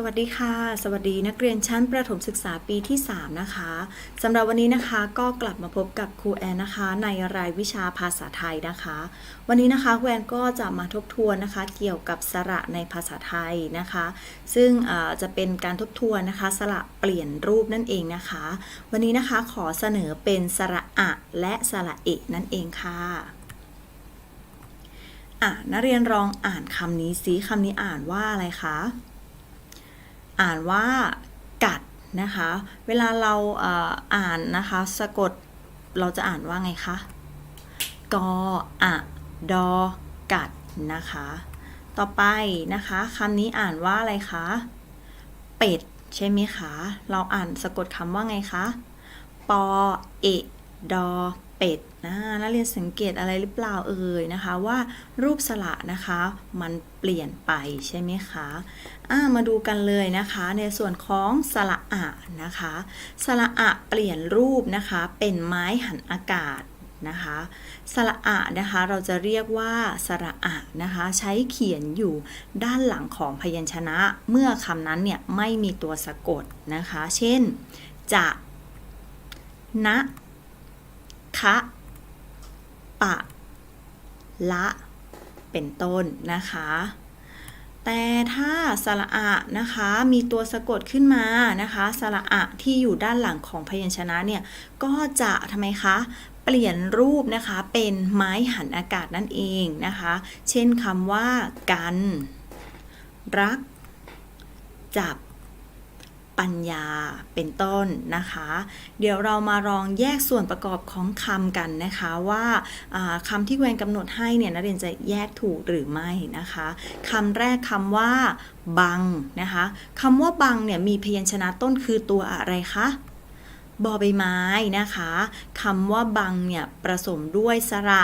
สวัสดีค่ะ สวัสดีนักเรียนชั้นประถมศึกษาปีที่ 3 นะคะสำหรับวันนี้นะคะก็กลับมาพบกับครูแอนนะคะ ในรายวิชาภาษาไทยนะคะ วันนี้นะคะครูแอนก็จะมาทบทวนนะคะ เกี่ยวกับสระในภาษาไทยนะคะ ซึ่งจะเป็นการทบทวนนะคะ สระเปลี่ยนรูปนั่นเองนะคะ วันนี้นะคะขอเสนอเป็นสระอะและสระเอะนั่นเองค่ะอะนักเรียนลองอ่านคำนี้ซิคำนี้อ่านว่าอะไรคะ อ่านว่ากัดนะคะ เวลาเราอ่ออ่านนะคะสะกดเราจะอ่านว่าไงคะกออะดอกัดนะคะ ต่อไปนะคะคำนี้อ่านว่าอะไรคะ เป็ดใช่ไหมคะ เราอ่านสะกดคำว่าไงคะ ปอเอะดอ เป็ดนะนักเรียนสังเกตอะไรหรือเปล่าเอ่ยนะคะว่ารูปสระนะคะมันเปลี่ยนไปใช่ไหมคะอ่ามาดูกันเลยนะคะในส่วนของสระอะนะคะสระอะเปลี่ยนรูปนะคะเป็นไม้หันอากาศนะคะสระอะนะคะเราจะเรียกว่าสระอะนะคะใช้เขียนอยู่ด้านหลังของพยัญชนะ เมื่อคำนั้นเนี่ยไม่มีตัวสะกดนะคะ เช่น จะ นะ คะปะ ละ เป็นต้นนะคะ แต่ถ้าสระอะนะคะ มีตัวสะกดขึ้นมานะคะสระอะที่อยู่ด้านหลังของพยัญชนะเนี่ย ก็จะทำไมคะเปลี่ยนรูปนะคะ เป็นไม้หันอากาศนั่นเองนะคะ เช่นคำว่า กัน รัก จับ ปัญญาเป็นต้นนะคะ เดี๋ยวเรามาลองแยกส่วนประกอบของคำกันนะคะว่าคำที่แวนกำหนดให้เนี่ยนักเรียนจะแยกถูกหรือไม่นะคะคำแรกคำว่าบังนะคะคำว่าบังเนี่ยมีพยัญชนะต้นคือตัวอะไรคะบอใบไม้นะคะคำว่าบังเนี่ยประสมด้วยสระ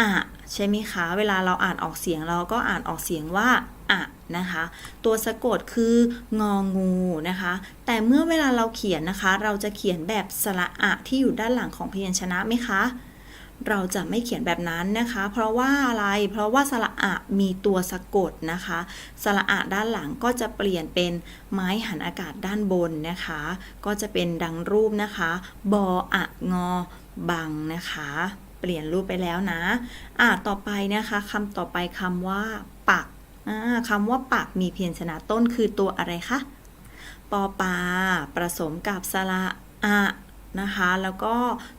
อะใช่ไหมคะ เวลาเราอ่านออกเสียงเราก็อ่านออกเสียงว่า อะนะคะ ตัวสะกดคืององูนะคะ แต่เมื่อเวลาเราเขียนนะคะ เราจะเขียนแบบสระอะที่อยู่ด้านหลังของพยัญชนะไหมคะเราจะไม่เขียนแบบนั้นนะคะ เพราะว่าอะไร เพราะว่าสระอะมีตัวสะกดนะคะ สระอะด้านหลังก็จะเปลี่ยนเป็นไม้หันอากาศด้านบนนะคะ ก็จะเป็นดังรูปนะคะ บออะงอ บังนะคะ เปลี่ยนรูปไปแล้วนะ อะต่อไปนะคะคำต่อไปคำว่า ปัก คำว่าปักมีเพียญชนะต้นคือตัวอะไรคะปอปาผสมกับสระอะนะคะ แล้วก็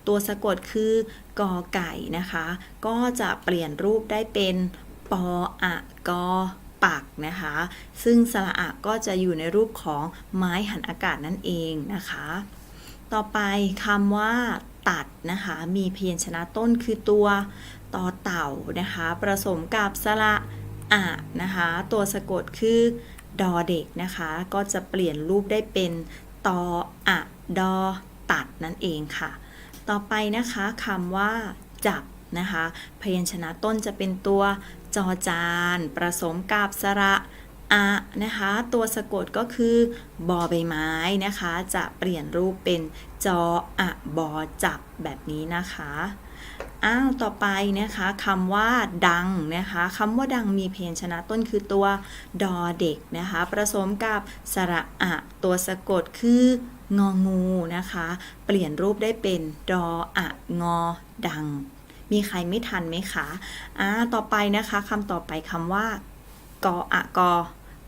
ตัวสะกดคือกอไก่นะคะ ก็จะเปลี่ยนรูปได้เป็นปออะกอปักนะคะ ซึ่งสระอะก็จะอยู่ในรูปของไม้หันอากาศนั่นเองนะคะ ต่อไปคำว่าตัดนะคะ มีเพียัญชนะต้นคือตัวตอเต่านะคะผสมกับสระอะ อะนะคะ ตัวสะกดคือดอเด็กนะคะ ก็จะเปลี่ยนรูปได้เป็นตออะดอตัดนั่นเองค่ะ ต่อไปนะคะคำว่า จับนะคะ พยัญชนะต้นจะเป็นตัวจอจานผสมกับสระอะนะคะ ตัวสะกดก็คือบอใบไม้นะคะ จะเปลี่ยนรูปเป็นจออะบอจับแบบนี้นะคะ อ้าวต่อไปนะคะคำว่าดังนะคะคำว่าดังมีเพยัญชนะต้นคือตัวดอเด็กนะคะผสมกับสระอะตัวสะกดคืององูนะคะ เปลี่ยนรูปได้เป็นดออะงอดัง มีใครไม่ทันไหมคะอ่าต่อไปนะคะคำต่อไปคำว่ากออะกอ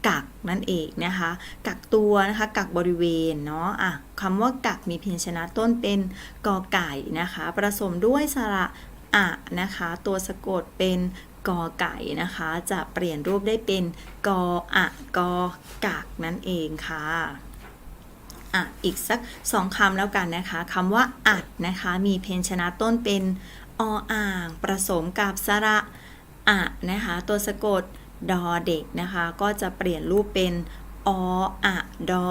กักนั่นเองนะคะ กักตัวนะคะกักบริเวณเนาะอะคำว่ากักมีเพียัญชนะต้นเป็นกอไก่นะคะผสมด้วยสระอะนะคะ ตัวสะกดเป็นกอไก่นะคะ จะเปลี่ยนรูปได้เป็นกออะกอกักนั่นเองค่ะอะอีกสักสองคำแล้วกันนะคะคำว่าอัดนะคะ มีเพญชนะต้นเป็นออ่างผสมกับสระอะนะคะ ตัวสะกด ดอเด็กนะคะ ก็จะเปลี่ยนรูปเป็นออะดอ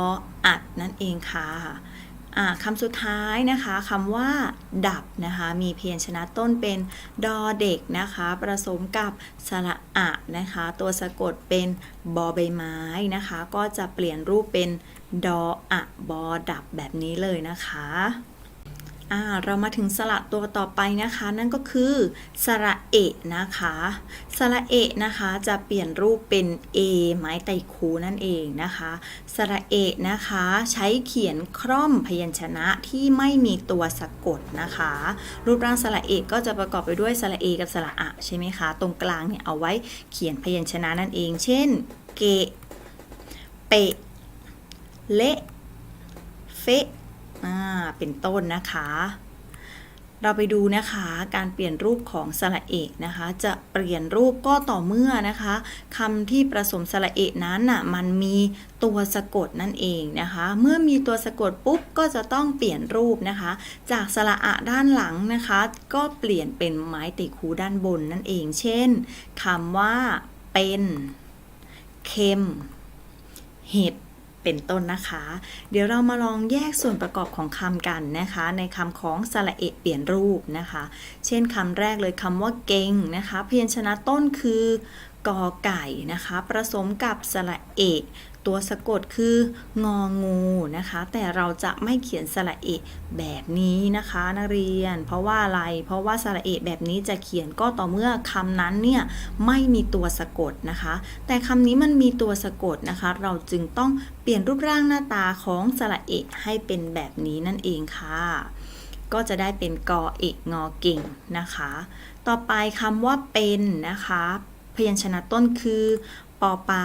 อัดนั่นเองค่ะคำสุดท้ายนะคะคำว่า ดับนะคะ มีเพียญชนะต้นเป็นดอเด็กนะคะผสมกับสระอะนะคะ ตัวสะกดเป็นบอใบไม้นะคะ ก็จะเปลี่ยนรูปเป็นดออะบอดับแบบนี้เลยนะคะ เรามาถึงสระตัวต่อไปนะคะ นั่นก็คือสระเอะนะคะสระเอะนะคะจะเปลี่ยนรูปเป็น A ไม้ไตคูนั่นเองนะคะสระเอะนะคะใช้เขียนคร่อมพยัญชนะที่ไม่มีตัวสะกดนะคะ รูปร่างสระเอะก็จะประกอบไปด้วยสระเอกับสระอะใช่ไหมคะ ตรงกลางเนี่ยเอาไว้เขียนพยัญชนะนั่นเอง เช่น เกะเปะเละเฟะ อ่าเป็นต้นนะคะ เราไปดูนะคะการเปลี่ยนรูปของสระเอกนะคะ จะเปลี่ยนรูปก็ต่อเมื่อนะคะคำที่ผสมสระเอกนั้นน่ะมันมีตัวสะกดนั่นเองนะคะ เมื่อมีตัวสะกดปุ๊บก็จะต้องเปลี่ยนรูปนะคะ จากสระอะด้านหลังนะคะ ก็เปลี่ยนเป็นไม้ติคูด้านบนนั่นเอง เช่นคำว่าเป็นเค็มเห็ด เป็นต้นนะคะ เดี๋ยวเรามาลองแยกส่วนประกอบของคำกันนะคะ ในคำของสระเอะเปลี่ยนรูปนะคะ เช่นคำแรกเลยคำว่าเก่งนะคะ พยัญชนะต้นคือกอไก่นะคะผสมกับสระเอะ ตัวสะกดคืององูนะคะ แต่เราจะไม่เขียนสระเอะแบบนี้นะคะนักเรียน เพราะว่าอะไร เพราะว่าสระเอะแบบนี้จะเขียนก็ต่อเมื่อคำนั้นเนี่ยไม่มีตัวสะกดนะคะ แต่คำนี้มันมีตัวสะกดนะคะ เราจึงต้องเปลี่ยนรูปร่างหน้าตาของสระเอะให้เป็นแบบนี้นั่นเองค่ะก็จะได้เป็นกอเอกงอเก่งนะคะ ต่อไปคำว่าเป็นนะคะ พยัญชนะต้นคือ ปาปา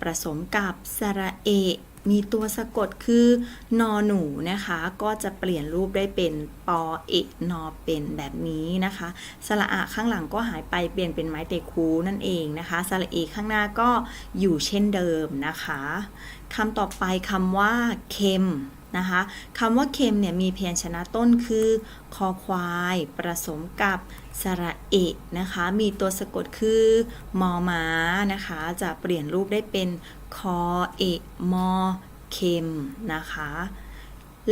ผสมกับสระเอ มีตัวสะกดคือนอหนูนะคะ ก็จะเปลี่ยนรูปได้เป็นปอเอกนอเป็นแบบนี้นะคะ สระอะข้างหลังก็หายไปเปลี่ยนเป็นไม้เตคูนั่นเองนะคะ สระเอข้างหน้าก็อยู่เช่นเดิมนะคะคำต่อไปคำว่าเค็ม นะคะคำว่าเค็มเนี่ยมีพยัญชนะต้นคือคอควายผสมกับสระเอะนะคะ มีตัวสะกดคือมอม้านะคะ จะเปลี่ยนรูปได้เป็นคอเอะมอเค็มนะคะ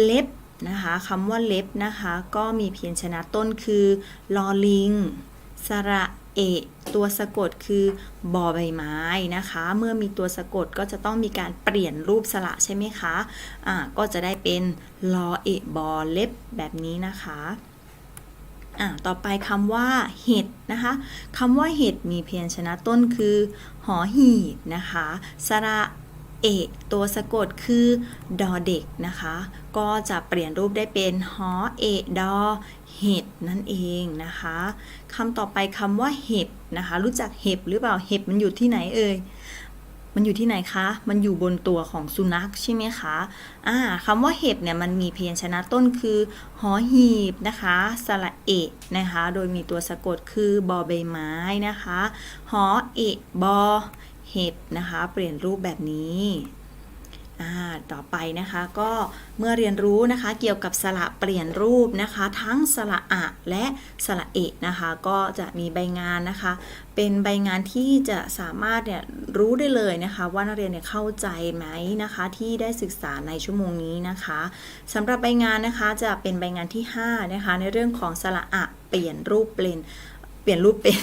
เล็บนะคะคำว่าเล็บนะคะ ก็มีเพียัญชนะต้นคือลอลิง สระเอะ ตัวสะกดคือบอใบไม้นะคะ เมื่อมีตัวสะกดก็จะต้องมีการเปลี่ยนรูปสระใช่ไหมคะอ่าก็จะได้เป็นลอเอบอเล็บแบบนี้นะคะอ่าต่อไปคำว่าเห็ดนะคะคำว่าเห็ดมีเพียัญชนะต้นคือหอหีบนะคะสระเอะตัวสะกดคือดอเด็กนะคะ ก็จะเปลี่ยนรูปได้เป็นหอเอดอ เห็ดนั่นเองนะคะคำต่อไปคำว่าเห็บนะคะ รู้จักเห็บหรือเปล่าเห็บมันอยู่ที่ไหนเอ่ยมันอยู่ที่ไหนคะ มันอยู่บนตัวของสุนัขใช่ไหมคะ อ่าคำว่าเห็บเนี่ยมันมีเพยัญชนะต้นคือหอหีบนะคะสระเอะนะคะ โดยมีตัวสะกดคือบอใบไม้นะคะ หอเอะบอเห็บนะคะ เปลี่ยนรูปแบบนี้ ต่อไปนะคะก็เมื่อเรียนรู้นะคะเกี่ยวกับสระเปลี่ยนรูปนะคะ ทั้งสระอะและสระเอนะคะก็จะมีใบงานนะคะ เป็นใบงานที่จะสามารถเนี่ยรู้ได้เลยนะคะ ว่านักเรียนเนี่ยเข้าใจไหมนะคะ ที่ได้ศึกษาในชั่วโมงนี้นะคะสำหรับใบงานนะคะจะเป็นใบงานที่5นะคะในเรื่องของสระอะเปลี่ยนรูปเปลี่ยนเปลี่ยนรูปเป็น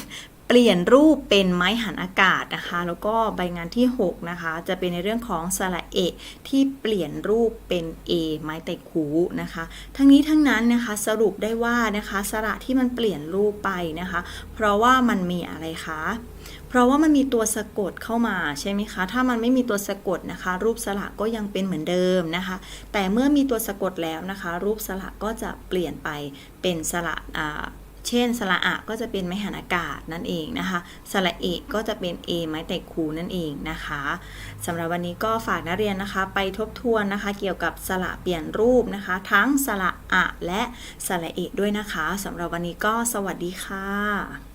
เปลี่ยนรูปเป็นไม้หันอากาศนะคะ แล้วก็ใบงานที่ 6 นะคะ จะเป็นในเรื่องของสระเอะที่เปลี่ยนรูปเป็น A ไม้แต่คูนะคะ ทั้งนี้ทั้งนั้นนะคะสรุปได้ว่านะคะสระที่มันเปลี่ยนรูปไปนะคะ เพราะว่ามันมีอะไรคะเพราะว่ามันมีตัวสะกดเข้ามาใช่ไหมคะ ถ้ามันไม่มีตัวสะกดนะคะ รูปสระก็ยังเป็นเหมือนเดิมนะคะ แต่เมื่อมีตัวสะกดแล้วนะคะ รูปสระก็จะเปลี่ยนไปเป็นสระอ่า เช่นสระอะก็จะเป็นไม้หันอากาศนั่นเองนะคะสระเอกก็จะเป็น A ไม้แต่คูนั่นเองนะคะสำหรับวันนี้ก็ฝากนักเรียนนะคะ ไปทบทวนนะคะ เกี่ยวกับสระเปลี่ยนรูปนะคะ ทั้งสระอะและสระเอกด้วยนะคะสำหรับวันนี้ก็สวัสดีค่ะ